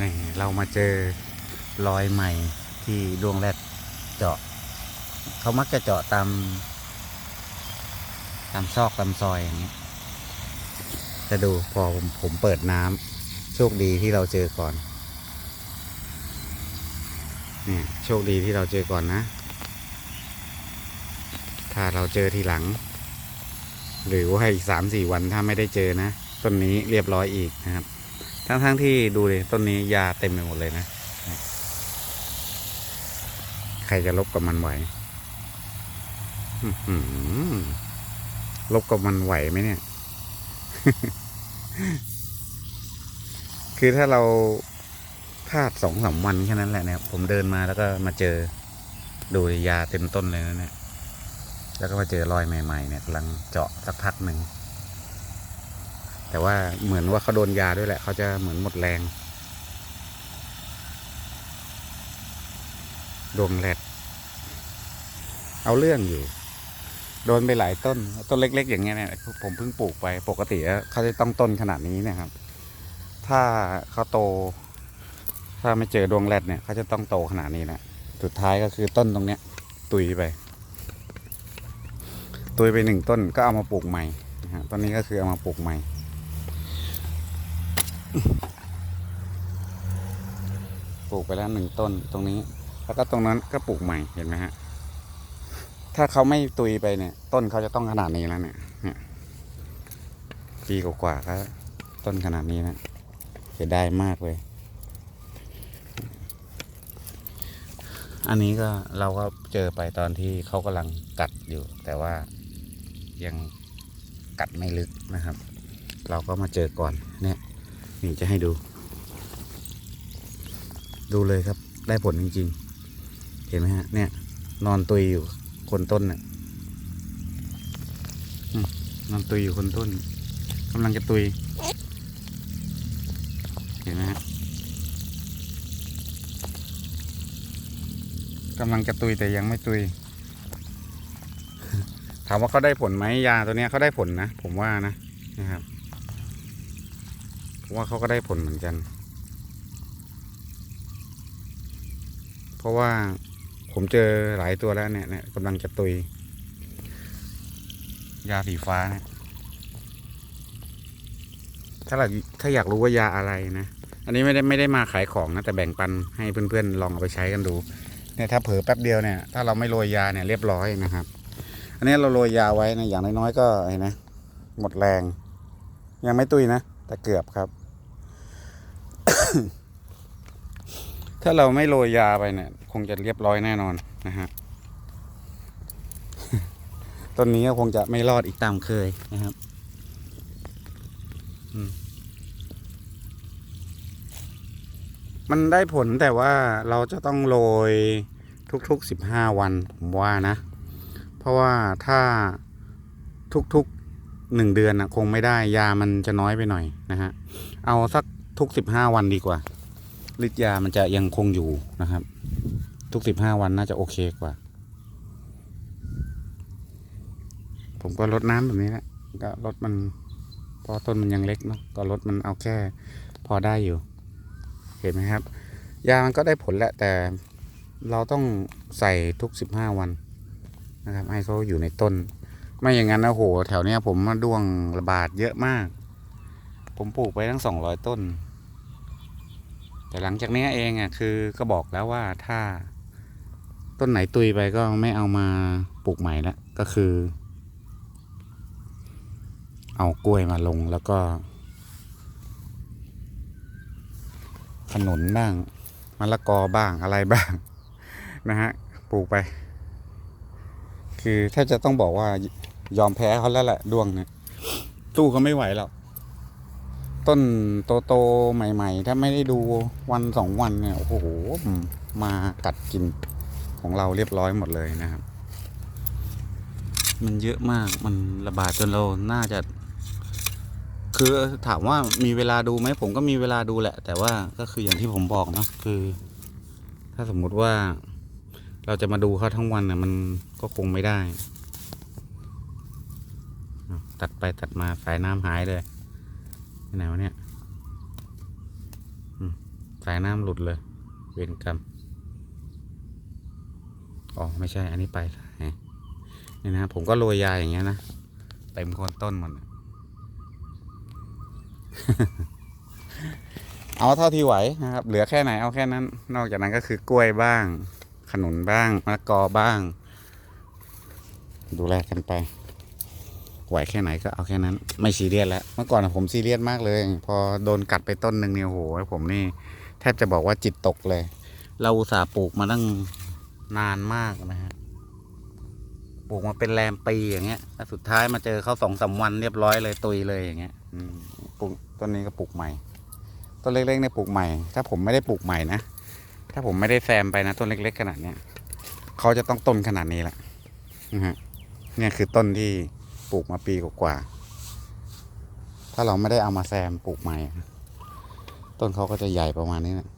นี่เรามาเจอรอยใหม่ที่ดวงแรดเจาะ เขามักจะเจาะตาม ตามซอกตามซอยอย่างเงี้ จะดูพอผมผมเปิดน้ำโชคดีที่เราเจอก่อนเนี่ยโชคดีที่เราเจอก่อนนะ ถ้าเราเจอทีหลัง หรือว่าอีกสามสี่วันถ้าไม่ได้เจอนะ ต้นนี้เรียบร้อยอีกนะครับ ทั้งๆทที่ดูเลยต้นนี้ยาเต็มไปหมดเลยนะ ใครจะลบกับมันไหวลบกับมันไหวไหมเนี่ย คือถ้าเราพลาดสองสามวันแค่นั้นแหละเนี่ยผมเดินมาแล้วก็มาเจอดูดิยาเต็มต้นเลยนะเนี่ย แล้วก็มาเจอรอยใหม่ ๆ เนี่ยกำลังเจาะสักพักหนึ่ง แต่ว่าเหมือนว่าเขาโดนยาด้วยแหละ เขาจะเหมือนหมดแรงดวงแรดเอาเรื่องอยู่ โดนไปหลายต้น ต้นเล็ก ๆ อย่างเงี้ยเนี่ยผมเพิ่งปลูกไปปกติเขาจะต้องต้นขนาดนี้นะครับ ถ้าเขาโต ถ้าไม่เจอดวงแรดเนี่ยเขาจะต้องโตขนาดนี้นะสุดท้ายก็คือต้นตรงเนี้ย ตุยไป ตุยไปหนึ่งต้นก็เอามาปลูกใหม่ต้นนี้ก็คือเอามาปลูกใหม่ ปลูกไปแล้วหนึ่งต้นตรงนี้ แล้วก็ตรงนั้นก็ปลูกใหม่เห็นไหมฮะ ถ้าเขาไม่ตุยไปเนี่ย ต้นเขาจะต้องขนาดนี้แล้วเนี่ยปีกว่าๆก็ต้นขนาดนี้นะเสียดายมากเลย อันนี้ก็เราก็เจอไปตอนที่เขากำลังกัดอยู่ แต่ว่ายังกัดไม่ลึกนะครับ เราก็มาเจอก่อนเนี่ย นี่จะให้ดู ดูเลยครับ ได้ผลจริง ๆ เห็นไหมฮะ เนี่ย นอนตุยอยู่คนต้นเนี่ยนอนตุยอยู่คนต้นกำลังจะตุย เห็นไหมฮะกำลังจะตุยแต่ยังไม่ตุย ถามว่าเขาได้ผลไหมยาตัวเนี้ยเขาได้ผลนะ ผมว่านะนะครับ ผมว่าเขาก็ได้ผลเหมือนกัน เพราะว่าผมเจอหลายตัวแล้วเนี่ยเนี่ยกำลังจะตุย ยาสีฟ้าเนี่ยถ้าเราถ้าอยากรู้ว่ายาอะไรนะ อันนี้ไม่ได้ไม่ได้มาขายของนะ แต่แบ่งปันให้เพื่อนๆลองเอาไปใช้กันดู เนี่ยถ้าเผลอแป๊บเดียวเนี่ย ถ้าเราไม่โรยยาเนี่ยเรียบร้อยนะครับ อันนี้เราโรยยาไว้นะอย่างน้อยๆก็เห็นไหมหมดแรง ยังไม่ตุยนะ แต่เกือบครับ ถ้าเราไม่โรยยาไปเนี่ย คงจะเรียบร้อยแน่นอนนะฮะต้นนี้ก็คงจะไม่รอดอีกตามเคยนะครับมมันได้ผลแต่ว่าเราจะต้องโรยทุกๆสิบห้าวันผมว่านะ เพราะว่าถ้าทุกๆ หนึ่งเดือนนะคงไม่ได้ยามันจะน้อยไปหน่อยนะฮะเอาสักทุกสิบห้าวันดีกว่าฤทธิ์ยามันจะยังคงอยู่นะครับ ทุกสิบห้าวันน่าจะโอเคกว่า ผมก็ลดน้ำแบบนี้แหละก็ลดมันเพราะต้นมันยังเล็กเนาะก็ลดมันเอาแค่ พอได้อยู่ เห็นไหมครับ ยามันก็ได้ผลแหละแต่เราต้องใส่ทุกสิบห้าวันนะครับ ให้เขาอยู่ในต้น ไม่อย่างนั้นนะโห แถวเนี้ยผมมาด้วงระบาดเยอะมาก ผมปลูกไปทั้งสองร้อยต้น แต่หลังจากเนี้ยเองอะคือก็บอกแล้วว่าถ้าต้นไหนตุยไปก็ไม่เอามาปลูกใหม่ล้วก็คือ เอากล้วยมาลงแล้วก็ขนุนบ้างมะละกอบ้างอะไรบ้าง นะฮะปลูกไป คือถ้าจะต้องบอกว่า ยอมแพ้เขาแล้วแหละดวงเนี่ยสู้เขาไม่ไหวหรอกต้นโตๆใหม่ ๆ ถ้าไม่ได้ดูวันสองวันเนี่ย โอ้โห มากัดกินของเราเรียบร้อยหมดเลยนะครับ มันเยอะมากมันระบาดจนเราน่าจะ คือถามว่ามีเวลาดูไหมผมก็มีเวลาดูแหละ แต่ว่าก็คืออย่างที่ผมบอกเนะคือ ถ้าสมมุติว่าเราจะมาดูเขาทั้งวันน่ะ มันก็คงไม่ได้ ตัดไปตัดมาสายน้ำหายเลยไปไหนวะเนี่ยสายน้ำหลุดเลย เวรกรรมอ๋อไม่ใช่ อันนี้ไปสายนี่นะผมก็โรยยาอย่างเงี้ยนะเต็มโคนต้นหมดเอาเท่าที่ไหวนะครับ เหลือแค่ไหนเอาแค่นั้น นอกจากนั้นก็คือกล้วยบ้าง ขนุนบ้างมะละกอบ้าง ดูแลกันไป ไหวแค่ไหนก็เอาแค่นั้น ไม่ซีเรียสแล้ว เมื่อก่อนผมซีเรียสมากเลย พอโดนกัดไปต้นหนึ่งเนี่ยโหผมนี่ แทบจะบอกว่าจิตตกเลย เราอุตส่าห์ปลูกมาตั้งนานมากนะฮะปลูกมาเป็นแรมปีอย่างเงี้ยแล้วสุดท้ายมาเจอเขาสองสามวันเรียบร้อยเลยตุยเลยอย่างเงี้ยปลูกต้นนี้ก็ปลูกใหม่ ต้นเล็กๆเนี่ยปลูกใหม่ ถ้าผมไม่ได้ปลูกใหม่นะ ถ้าผมไม่ได้แซมไปนะต้นเล็ก ๆ ขนาดเนี้ยเขาจะต้องต้นขนาดนี้แหละนะฮะเนี่ยคือต้นที่ ปลูกมาปีกว่าๆถ้าเราไม่ได้เอามาแซมปลูกใหม่ ต้นเขาก็จะใหญ่ประมาณนี้นะ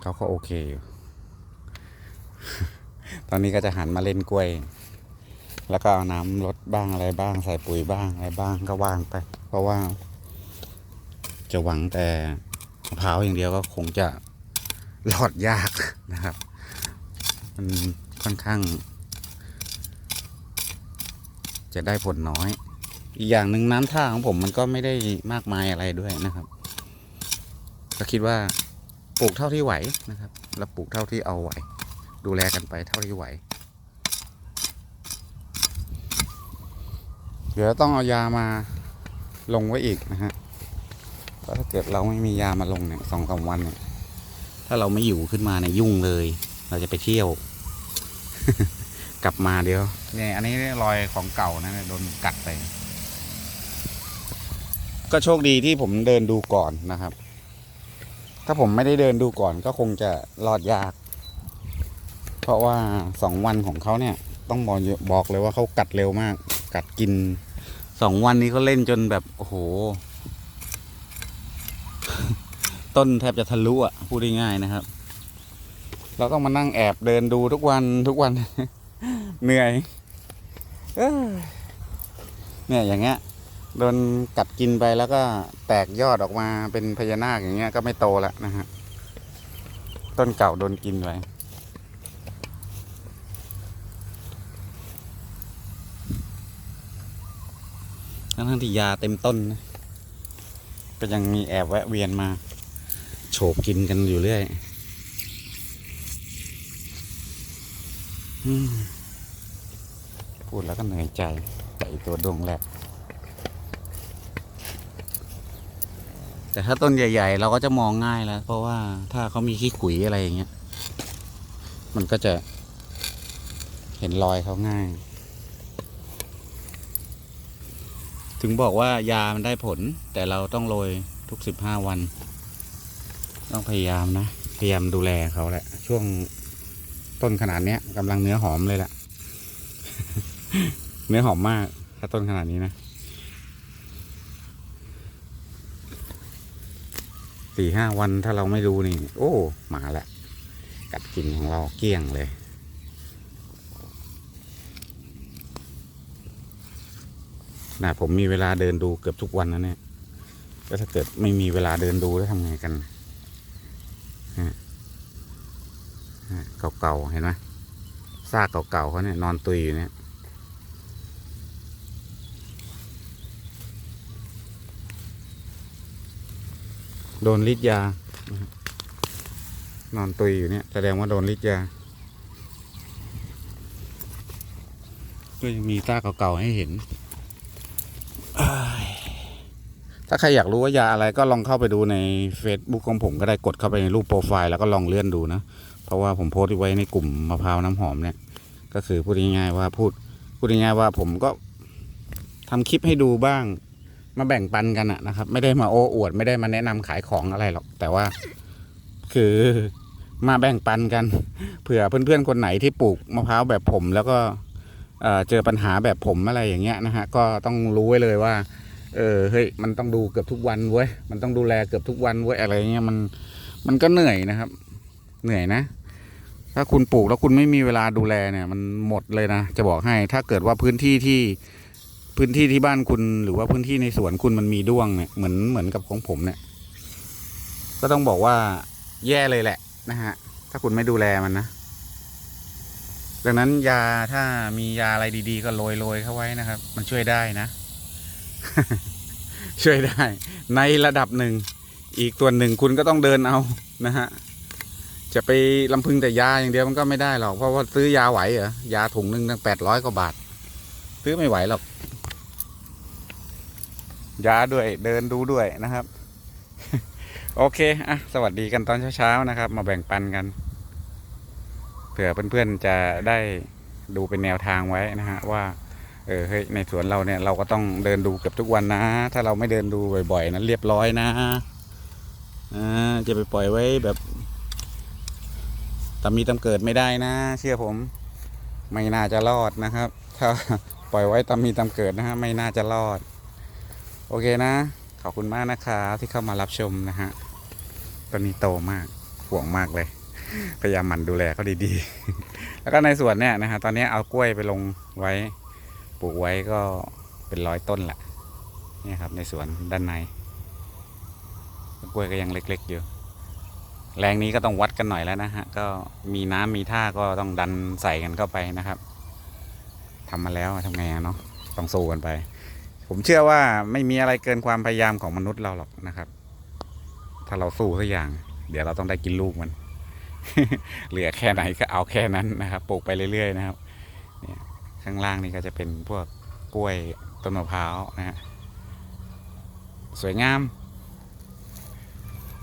เขาก็โอเคอยู่ ตอนนี้ก็จะหันมาเล่นกล้วย แล้วก็เอาน้ำลดบ้างอะไรบ้าง ใส่ปุ๋ยบ้างอะไรบ้างก็ว่างไป เพราะว่า จะหวังแต่มะพร้าวอย่างเดียวก็คงจะรอดยากนะครับ มันค่อนข้าง จะได้ผลน้อย อีกอย่างหนึ่งน้ำท่าของผมมันก็ไม่ได้มากมายอะไรด้วยนะครับ ก็คิดว่าปลูกเท่าที่ไหวนะครับ แล้วปลูกเท่าที่เอาไหว ดูแลกันไปเท่าที่ไหว เดี๋ยวต้องเอายามาลงไว้อีกนะฮะเพราะถ้าเกิดเราไม่มียามาลงเนี่ยสองสามวันเนี่ย ถ้าเราไม่อยู่ขึ้นมาเนี่ยยุ่งเลย เราจะไปเที่ยว กลับมาเดี๋ยว เนี่ยอันนี้รอยของเก่านะเนี่ยโดนกัดไป ก็โชคดีที่ผมเดินดูก่อนนะครับ ถ้าผมไม่ได้เดินดูก่อนก็คงจะรอดยาก เพราะว่าสองวันของเขาเนี่ย ต้องบอกบอกเลยว่าเขากัดเร็วมาก กัดกินสองวันนี้เขาเล่นจนแบบโอ้โห ต้นแทบจะทะลุอะพูดง่ายๆนะครับ เราต้องมานั่งแอบเดินดูทุกวันทุกวัน เหนื่อย เนี่ยอย่างเงี้ยโดนกัดกินไปแล้วก็แตกยอดออกมาเป็นพญานาคอย่างเงี้ยก็ไม่โตแล้วนะฮะต้นเก่าโดนกินไปทั้งที่ยาเต็มต้นนะก็ยังมีแอบแวะเวียนมา โฉบกินกันอยู่เรื่อย อืม พูดแล้วก็เหนื่อยใจกับไอตัวดวงแรกแต่ถ้าต้นใหญ่ ๆ เราก็จะมองง่ายแล้ว เพราะว่าถ้าเขามีขี้ขุยอะไรอย่างเงี้ย มันก็จะเห็นรอยเขาง่าย ถึงบอกว่ายามันได้ผล แต่เราต้องโรยทุกสิบห้าวัน ต้องพยายามนะ พยายามดูแลเขาแหละ ช่วงต้นขนาดเนี้ยกำลังเนื้อหอมเลยแหละ เนื้อหอมมาก ถ้าต้นขนาดนี้นะสี่ห้าวันถ้าเราไม่ดูนี่ โอ้มาแหละกัดกินของเราเกลี้ยงเลย นะผมมีเวลาเดินดูเกือบทุกวันนะเนี่ยแล้วถ้าเกิดไม่มีเวลาเดินดูแล้วทำไงกันเก่าๆเห็นไหมซากเก่าๆเขาเนี่ยนอนตุยอยู่เนี่ย โดนฤทธิ์ยา นอนตุยอยู่เนี่ยแสดงว่าโดนฤทธิ์ยา ก็ยังมีซากเก่าๆให้เห็น ถ้าใครอยากรู้ว่ายาอะไรก็ลองเข้าไปดูใน Facebook ของผมก็ได้กดเข้าไปในรูปโปรไฟล์แล้วก็ลองเลื่อนดูนะ เพราะว่าผมโพสต์ไว้ในกลุ่มมะพร้าวน้ำหอมเนี่ย ก็คือพูดง่ายๆว่าพูด พูดง่ายๆว่าผมก็ทำคลิปให้ดูบ้าง มาแบ่งปันกันอะนะครับ ไม่ได้มาโอ้อวด ไม่ได้มาแนะนำขายของอะไรหรอก แต่ว่า คือมาแบ่งปันกัน เผื่อเพื่อนๆคนไหนที่ปลูกมะพร้าวแบบผม แล้วก็เเจอปัญหาแบบผมอะไรอย่างเงี้ยนะฮะก็ต้องรู้ไว้เลยว่า เออเฮ้ยมันต้องดูเกือบทุกวันเว้ยมันต้องดูแลเกือบทุกวันเว้ยอะไรเงี้ยมันมันก็เหนื่อยนะครับ เหนื่อยนะ ถ้าคุณปลูกแล้วคุณไม่มีเวลาดูแลเนี่ย มันหมดเลยนะจะบอกให้ถ้าเกิดว่าพื้นที่ที่ พื้นที่ที่บ้านคุณหรือว่าพื้นที่ในสวนคุณมันมีด้วงเนี่ยเหมือนเหมือนกับของผมเนี่ย ก็ต้องบอกว่าแย่เลยแหละนะฮะ ถ้าคุณไม่ดูแลมันนะดังนั้นยาถ้ามียาอะไรดีๆ ก็โรยโรยเข้าไว้นะครับ มันช่วยได้นะ ช่วยได้ ในระดับหนึ่ง อีกส่วหนึ่งคุณก็ต้องเดินเอานะฮะจะไปลำพึงแต่ยาอย่างเดียวมันก็ไม่ได้หรอกเพราะว่าซื้อยาไหวเหรอยาถุงหนึ่งตั้งแปดร้อยกว่าบาท ซื้อไม่ไหวหรอก ยาด้วยเดินดูด้วยนะครับ โอเคอะสวัสดีกันตอนเช้าๆนะครับ มาแบ่งปันกันเผื่อเพื่อนๆจะได้ดูเป็นแนวทางไว้นะฮะว่าเออเฮ้ยในสวนเราเนี่ยเราก็ต้องเดินดูเกือบทุกวันนะ ถ้าเราไม่เดินดูบ่อยๆนั้นเรียบร้อยนะอ่าจะไปปล่อยไว้แบบตามีตามเกิดไม่ได้นะ เชื่อผม ไม่น่าจะรอดนะครับ ถ้าปล่อยไว้ตามมีตามเกิดนะฮะไม่น่าจะรอด อเคนะ ขอบคุณมากนะครับที่เข้ามารับชมนะฮะตอนนี้โตมากห่วงมากเลย พยายามหมั่นดูแลเขาดีๆ แล้วก็ในสวนเนี่ยนะฮะตอนนี้เอากล้วยไปลงไว้ ปลูกไว้ก็เป็นร้อยต้นแหละนี่ครับในสวนด้านในกล้วยก็ยังเล็ก ๆ อยู่ แรงนี้ก็ต้องวัดกันหน่อยแล้วนะฮะ ก็มีน้ำมีท่าก็ต้องดันใส่กันเข้าไปนะครับทำมาแล้วทำไงเนาะต้องสู้กันไป ผมเชื่อว่าไม่มีอะไรเกินความพยายามของมนุษย์เราหรอกนะครับ ถ้าเราสู้สักอย่าง เดี๋ยวเราต้องได้กินลูกมัน เหลือแค่ไหนก็เอาแค่นั้นนะครับ ปลูกไปเรื่อย ๆ นะครับ เนี่ยข้างล่างนี่ก็จะเป็นพวกกล้วยต้นมะพร้าวนะฮะ สวยงาม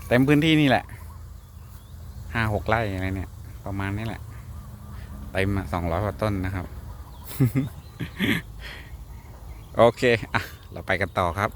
เต็มพื้นที่นี่แหละห้าหกไร่อะไรเนี่ย ประมาณนี้แหละ เต็มสองร้อยกว่าต้นนะครับ โอเค อะ เราไปกันต่อครับ